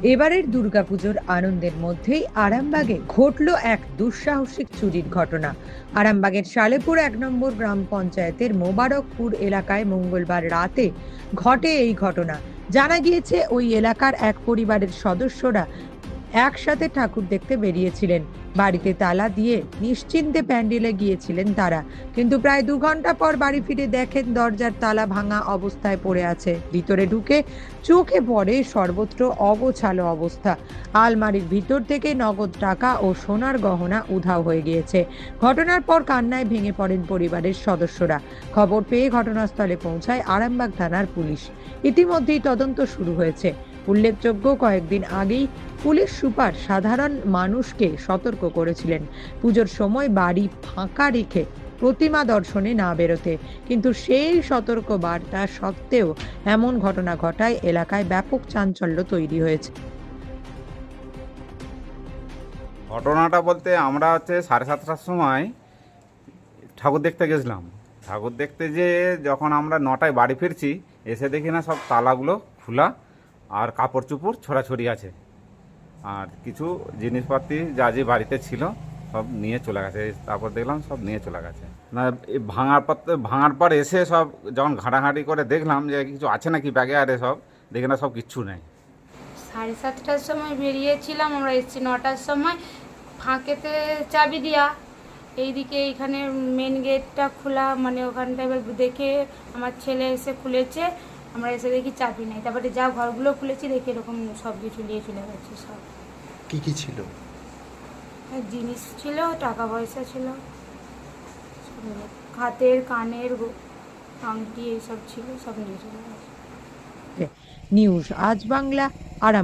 এবারের দুর্গাপুজোর আনন্দের মধ্যেই আরামবাগে ঘটল এক দুঃসাহসিক চুরির ঘটনা। আরামবাগের সালেপুর এক নম্বর গ্রাম পঞ্চায়েতের মোবারকপুর এলাকায় মঙ্গলবার রাতে ঘটে এই ঘটনা। জানা গিয়েছে, ওই এলাকার এক পরিবারের সদস্যরা একসাথে ঠাকুর দেখতে বেরিয়েছিলেন। বাড়িতে তালা দিয়ে নিশ্চিন্তে প্যান্ডেলে গিয়েছিলেন তারা। কিন্তু প্রায় দু ঘণ্টা পর বাড়ি ফিরে দেখেন দরজার তালা ভাঙা অবস্থায় পড়ে আছে। ভিতরে ঢুকে চোখে পড়ে সর্বত্র অগোছালো অবস্থা। আলমারির ভিতর থেকে নগদ টাকা ও সোনার গহনা উধাও হয়ে গিয়েছে। ঘটনার পর কান্নায় ভেঙে পড়েন পরিবারের সদস্যরা। খবর পেয়ে ঘটনাস্থলে পৌঁছায় আরামবাগ থানার পুলিশ। ইতিমধ্যেই তদন্ত শুরু হয়েছে। উল্লেখযোগ্য, কয়েকদিন আগেই পুলিশ সুপার সাধারণ মানুষকে সতর্ক করেছিলেন। পুজোর সময় বাড়ি ফাঁকা রেখে প্রতিমা দর্শনে না বেরোতে, কিন্তু সেই সতর্ক বার্তা সত্ত্বেও এমন ঘটনা ঘটায় এলাকায় ব্যাপক চাঞ্চল্য তৈরি হয়েছে। ঘটনাটা বলতে আমরা হচ্ছে সাড়ে সাতটার সময় ঠাকুর দেখতে গেছিলাম। ঠাকুর দেখতে যে যখন আমরা নটায় বাড়ি ফিরছি, এসে দেখি না সব তালাগুলো খোলা। আর কাপড় চুপড় ছড়াছড়ি আছে। আর কিছু জিনিসপাতি যা যে বাড়িতে ছিল, সব নিয়ে চলে গেছে। তারপর দেখলাম সব নিয়ে চলে গেছে। না ভাঙার পর ভাঙার পর এসে সব যখন ঘাঁটাঘাঁটি করে দেখলাম যে কিছু আছে নাকি ব্যাগে আরে সব, দেখি না সব কিচ্ছু নেই। সাড়ে সাতটার সময় বেরিয়েছিলাম, আমরা এসেছি নটার সময়। ফাঁকেতে চাবি দেওয়া এইদিকে এইখানে মেন গেটটা খোলা মানে ওখানটা এবার দেখে আমার ছেলে এসে খুলেছে। আমরা এসে দেখি চাবি নাই। তারপরে যা ঘরগুলো খুলেছি দেখি এরকম সব কিছু নিয়ে চলে গেছে সব। কি কি ছিল? আর জিনিস ছিল টাকা পয়সা ছিল হাতের কানের আংটি এইসব ছিল সব নিয়ে চলে গেছে। নিউজ আজ বাংলা আরাম।